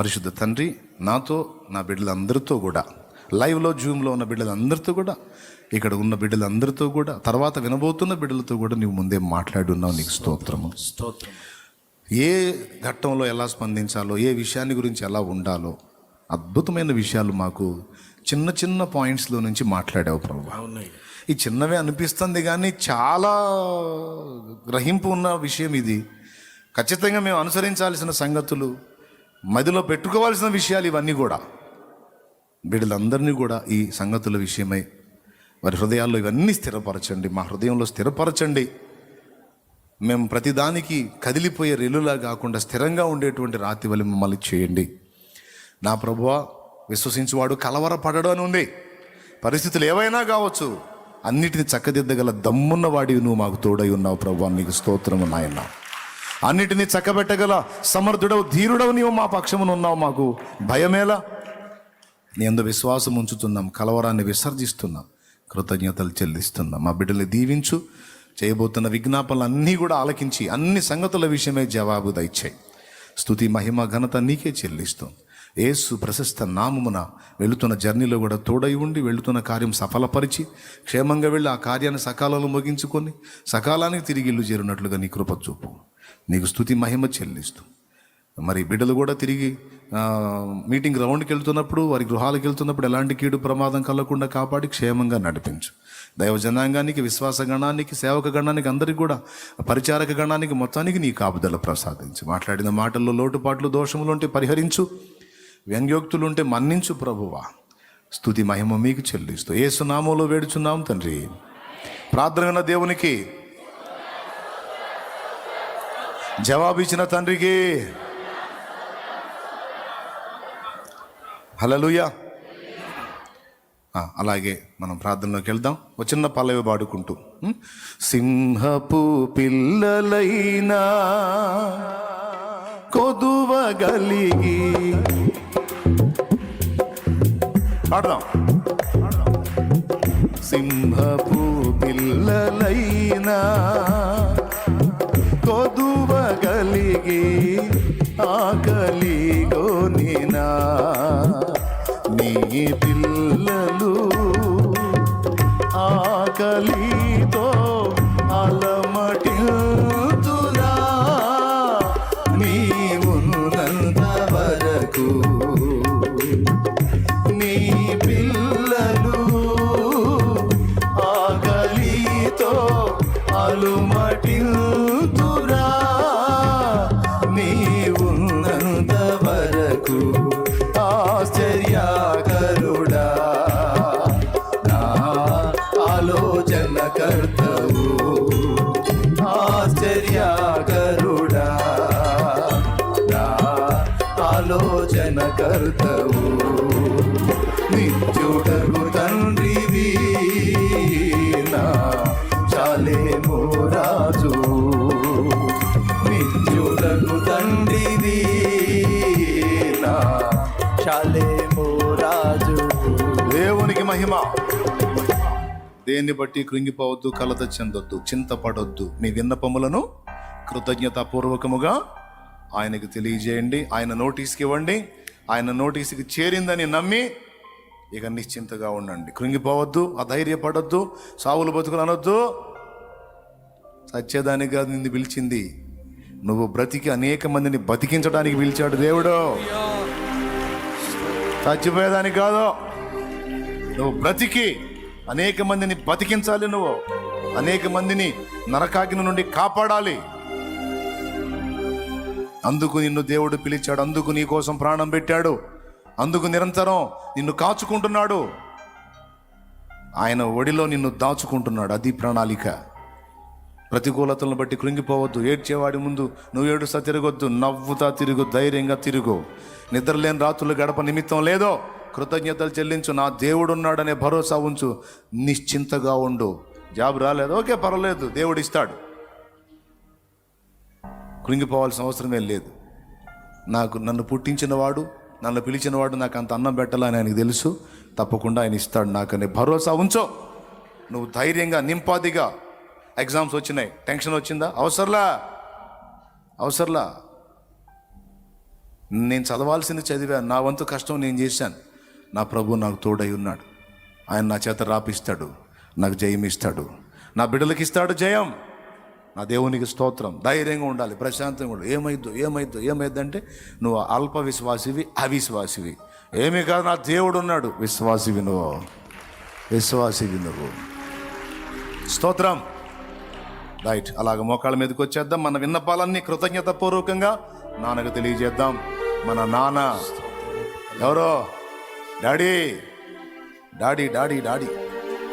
పరిశుద్ధ తండ్రి నాతో నా బిడ్డలందరితో కూడా లైవ్లో జూమ్లో ఉన్న బిడ్డలందరితో కూడా ఇక్కడ ఉన్న బిడ్డలందరితో కూడా తర్వాత వినబోతున్న బిడ్డలతో కూడా నీవు ముందే మాట్లాడి ఉన్నావు నీకు స్తోత్రము. స్తోత్రం ఏ ఘట్టంలో ఎలా స్పందించాలో ఏ విషయాన్ని గురించి ఎలా ఉండాలో అద్భుతమైన విషయాలు మాకు చిన్న చిన్న పాయింట్స్లో నుంచి మాట్లాడావు ప్రభు. ఈ చిన్నవే అనిపిస్తుంది కానీ చాలా గ్రహింపు ఉన్న విషయం ఇది. ఖచ్చితంగా మేము అనుసరించాల్సిన సంగతులు మదిలో పెట్టుకోవాల్సిన విషయాలు ఇవన్నీ కూడా. బిడ్డలందరినీ కూడా ఈ సంగతుల విషయమై వారి హృదయాల్లో ఇవన్నీ స్థిరపరచండి. మా హృదయంలో స్థిరపరచండి. మేము ప్రతిదానికి కదిలిపోయే రెల్లులా కాకుండా స్థిరంగా ఉండేటువంటి రాతి వలి మమ్మల్ని చేయండి. నా ప్రభువ విశ్వసించువాడు కలవరపడడం అని ఉంది. పరిస్థితులు ఏవైనా కావచ్చు అన్నిటిని చక్కదిద్దగల దమ్మున్న వాడివి నువ్వు మాకు తోడై ఉన్నావు ప్రభు నీకు స్తోత్రము నాయన. అన్నిటినీ చక్కబెట్టగల సమర్థుడవు ధీరుడవు నీవు మా పక్షమును ఉన్నావు మాకు. భయమేలా? నీ అందు విశ్వాసం ఉంచుతున్నాం కలవరాన్ని విసర్జిస్తున్నాం కృతజ్ఞతలు చెల్లిస్తున్నాం. మా బిడ్డల్ని దీవించు చేయబోతున్న విజ్ఞాపనలు అన్నీ కూడా ఆలకించి అన్ని సంగతుల విషయమే జవాబు దయచాయి. స్తుతి మహిమ ఘనత నీకే చెల్లిస్తాం. ఏసు ప్రశస్త నామమున వెళుతున్న జర్నీలో కూడా తోడై ఉండి వెళుతున్న కార్యం సఫలపరిచి క్షేమంగా వెళ్ళి ఆ కార్యాన్ని సకాలంలో ముగించుకొని సకాలానికి తిరిగి ఇల్లు చేరినట్లుగా నీ కృప చూపు. నీకు స్థుతి మహిమ చెల్లిస్తూ. మరి బిడ్డలు కూడా తిరిగి మీటింగ్ గ్రౌండ్కి వెళ్తున్నప్పుడు వారి గృహాలకు వెళ్తున్నప్పుడు ఎలాంటి కీడు ప్రమాదం కలగకుండా కాపాడి క్షేమంగా నడిపించు. దైవ జనాంగానికి విశ్వాస గణానికి సేవక గణానికి అందరికీ కూడా పరిచారక గణానికి మొత్తానికి నీ కాపుదల ప్రసాదించు. మాట్లాడిన మాటల్లో లోటుపాట్లు దోషములు ఉంటే పరిహరించు. వ్యంగ్యోక్తులు ఉంటే మన్నించు ప్రభువా. స్థుతి మహిమ మీకు చెల్లిస్తూ. ఏ సునామోలో వేడుచున్నాం తండ్రి. ప్రార్థన దేవునికి జవాబిచ్చిన తండ్రికి. హలలుయా ఆ, అలాగే మనం ప్రార్థనలోకి వెళ్దాం. ఒక చిన్న పల్లవి పాడుకుంటూ. సింహపు పిల్లలైనా కొదువగలిగి పాడదాం. సింహపు పిల్లలైనా కొదువగలిగి ఆకలిగోనినా నీ పిల్లలు ఆకలితో అలమటిల్తురా నీవున్నంత వరకు ఆశ్చర్యకరుడా. నా ఆలోచన కర్తవు ఆశ్చర్యకరుడా. నా ఆలోచన కర్తవు నిత్యుడగు చాలేమో రాజు. దేవునికి మహిమ. దేన్ని బట్టి కృంగిపోవద్దు కలత చెందొద్దు చింతపడొద్దు. మీ విన్నపములను కృతజ్ఞతాపూర్వకముగా ఆయనకు తెలియజేయండి ఆయన నోటీస్కి ఇవ్వండి ఆయన నోటీస్కి చేరిందని నమ్మి ఇక నిశ్చింతగా ఉండండి. కృంగిపోవద్దు అధైర్యపడొద్దు సావులు బతుకులు అనొద్దు. సత్యదానికి కాదు నిన్ను పిలిచింది. నువ్వు బ్రతికి అనేక మందిని బతికించడానికి పిలిచాడు దేవుడు. చచ్చిపోయేదానికి కాదు. నువ్వు బ్రతికి అనేక మందిని బతికించాలి నువ్వు. అనేక మందిని నరకాగ్ని నుండి కాపాడాలి. అందుకు నిన్ను దేవుడు పిలిచాడు. అందుకు నీ కోసం ప్రాణం పెట్టాడు. అందుకు నిరంతరం నిన్ను కాచుకుంటున్నాడు. ఆయన ఒడిలో నిన్ను దాచుకుంటున్నాడు. అది ప్రణాళిక. ప్రతికూలతలను బట్టి కృంగిపోవద్దు. ఏడ్చేవాడి ముందు నువ్వు ఏడుస్తా తిరగొద్దు. నవ్వుతా తిరుగు. ధైర్యంగా తిరుగు. నిద్రలేని రాత్రులు గడప నిమిత్తం లేదో కృతజ్ఞతలు చెల్లించు. నా దేవుడు ఉన్నాడనే భరోసా ఉంచు. నిశ్చింతగా ఉండు. జాబ్ రాలేదు. ఓకే పర్వాలేదు. దేవుడు ఇస్తాడు. కృంగిపోవాల్సిన అవసరమే లేదు. నాకు నన్ను పుట్టించినవాడు నన్ను పిలిచినవాడు నాకు అంత అన్నం పెట్టాలని ఆయనకు తెలుసు. తప్పకుండా ఆయన ఇస్తాడు నాకనే. భరోసా ఉంచో. నువ్వు ధైర్యంగా నింపాదిగా ఎగ్జామ్స్ వచ్చినాయి. టెన్షన్ వచ్చిందా? అవసరంలా? అవసరంలా? నేను చదవాల్సింది చదివాను నా వంతు కష్టం నేను చేశాను. నా ప్రభు నాకు తోడై ఉన్నాడు. ఆయన నా చేత రాపిస్తాడు. నాకు జయం ఇస్తాడు. నా బిడ్డలకి ఇస్తాడు జయం. నా దేవునికి స్తోత్రం. ధైర్యంగా ఉండాలి. ప్రశాంతంగా ఉండాలి. ఏమైద్దో ఏమైద్దో ఏమైద్దంటే నువ్వు అల్ప విశ్వాసివి అవిశ్వాసివి. ఏమీ కాదు నా దేవుడు ఉన్నాడు. విశ్వాసివి నువ్వు. విశ్వాసివి నువ్వు. స్తోత్రం. రైట్ అలాగ మోకాళ్ళ మీదకి వచ్చేద్దాం. మన విన్నపాలన్నీ కృతజ్ఞత పూర్వకంగా నాన్నకు తెలియజేద్దాం. మన నాన్న ఎవరో? డాడీ. Daddy daddy daddy.